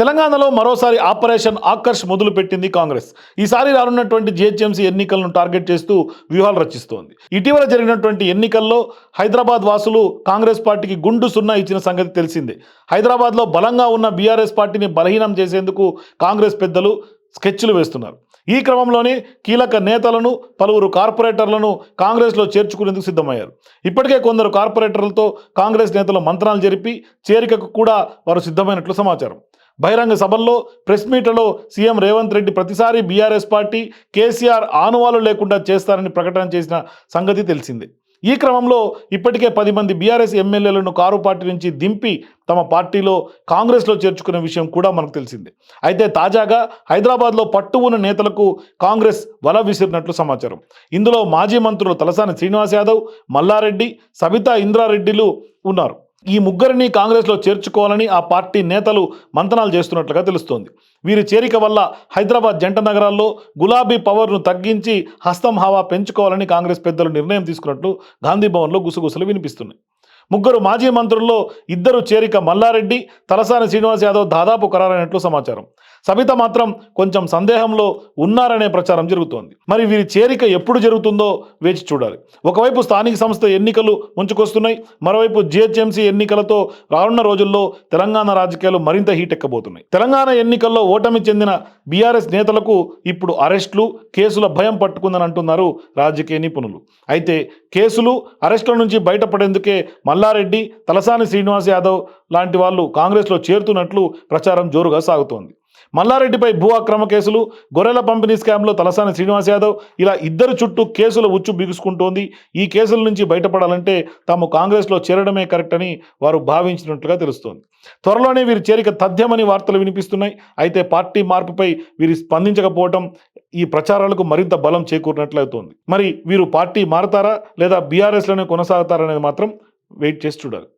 తెలంగాణలో మరోసారి ఆపరేషన్ ఆకర్ష్ మొదలుపెట్టింది కాంగ్రెస్. ఈసారి రానున్నటువంటి జిహెచ్ఎంసీ ఎన్నికలను టార్గెట్ చేస్తూ వ్యూహాలు రచిస్తోంది. ఇటీవల జరిగినటువంటి ఎన్నికల్లో హైదరాబాద్ వాసులు కాంగ్రెస్ పార్టీకి గుండు సున్నా ఇచ్చిన సంగతి తెలిసిందే. హైదరాబాద్లో బలంగా ఉన్న బీఆర్ఎస్ పార్టీని బలహీనం చేసేందుకు కాంగ్రెస్ పెద్దలు స్కెచ్లు వేస్తున్నారు. ఈ క్రమంలోనే కీలక నేతలను పలువురు కార్పొరేటర్లను కాంగ్రెస్లో చేర్చుకునేందుకు సిద్ధమయ్యారు. ఇప్పటికే కొందరు కార్పొరేటర్లతో కాంగ్రెస్ నేతలు మంత్రాలు జరిపి చేరికకు కూడా వారు సిద్ధమైనట్లు సమాచారం. బహిరంగ సభల్లో ప్రెస్ మీట్లలో సీఎం రేవంత్ రెడ్డి ప్రతిసారి బీఆర్ఎస్ పార్టీ కేసీఆర్ ఆనువాలు లేకుండా చేస్తారని ప్రకటన చేసిన సంగతి తెలిసిందే. ఈ క్రమంలో ఇప్పటికే పది మంది బీఆర్ఎస్ ఎమ్మెల్యేలను కారు పార్టీ నుంచి దింపి తమ పార్టీలో కాంగ్రెస్లో చేర్చుకునే విషయం కూడా మనకు తెలిసిందే. అయితే తాజాగా హైదరాబాద్లో పట్టు ఉన్న నేతలకు కాంగ్రెస్ వల విసిరినట్లు సమాచారం. ఇందులో మాజీ మంత్రులు తలసాని శ్రీనివాస్ యాదవ్ మల్లారెడ్డి సబితా ఇంద్రారెడ్డిలు ఉన్నారు. ఈ ముగ్గురిని కాంగ్రెస్లో చేర్చుకోవాలని ఆ పార్టీ నేతలు మంతనాలు చేస్తున్నట్లుగా తెలుస్తోంది. వీరి చేరిక వల్ల హైదరాబాద్ జంట నగరాల్లో గులాబీ పవర్ను తగ్గించి హస్తం హవా పెంచుకోవాలని కాంగ్రెస్ పెద్దలు నిర్ణయం తీసుకున్నట్లు గాంధీ భవన్లో గుసగుసలు వినిపిస్తున్నాయి. ముగ్గురు మాజీ మంత్రుల్లో ఇద్దరు చేరిక మల్లారెడ్డి తలసాని శ్రీనివాస్ యాదవ్ దాదాపు ఖరారైనట్లు సమాచారం. సబిత మాత్రం కొంచెం సందేహంలో ఉన్నారనే ప్రచారం జరుగుతోంది. మరి వీరి చేరిక ఎప్పుడు జరుగుతుందో వేచి చూడాలి. ఒకవైపు స్థానిక సంస్థ ఎన్నికలు ముంచుకొస్తున్నాయి మరోవైపు జిహెచ్ఎంసీ ఎన్నికలతో రానున్న రోజుల్లో తెలంగాణ రాజకీయాలు మరింత హీట్ ఎక్కబోతున్నాయి. తెలంగాణ ఎన్నికల్లో ఓటమి చెందిన బీఆర్ఎస్ నేతలకు ఇప్పుడు అరెస్టులు కేసుల భయం పట్టుకుందని అంటున్నారు రాజకీయ నిపుణులు. అయితే కేసులు అరెస్టుల నుంచి బయటపడేందుకే మల్లారెడ్డి తలసాని శ్రీనివాస్ యాదవ్ లాంటి వాళ్ళు కాంగ్రెస్లో చేరుతున్నట్లు ప్రచారం జోరుగా సాగుతోంది. మల్లారెడ్డిపై భూ అక్రమ కేసులు గొర్రెల పంపిణీ స్కామ్లో తలసాని శ్రీనివాస్ యాదవ్ ఇలా ఇద్దరు చుట్టూ కేసుల ఉచ్చు బిగుసుకుంటోంది. ఈ కేసుల నుంచి బయటపడాలంటే తాము కాంగ్రెస్లో చేరడమే కరెక్ట్ అని వారు భావించినట్లుగా తెలుస్తోంది. త్వరలోనే వీరి చేరిక తథ్యమని వార్తలు వినిపిస్తున్నాయి. అయితే పార్టీ మార్పుపై వీరు స్పందించకపోవడం ఈ ప్రచారాలకు మరింత బలం చేకూరినట్లయితోంది మరి వీరు పార్టీ మారతారా లేదా బీఆర్ఎస్లోనే కొనసాగుతారనేది మాత్రం వెయిట్ చేసి చూడాలి.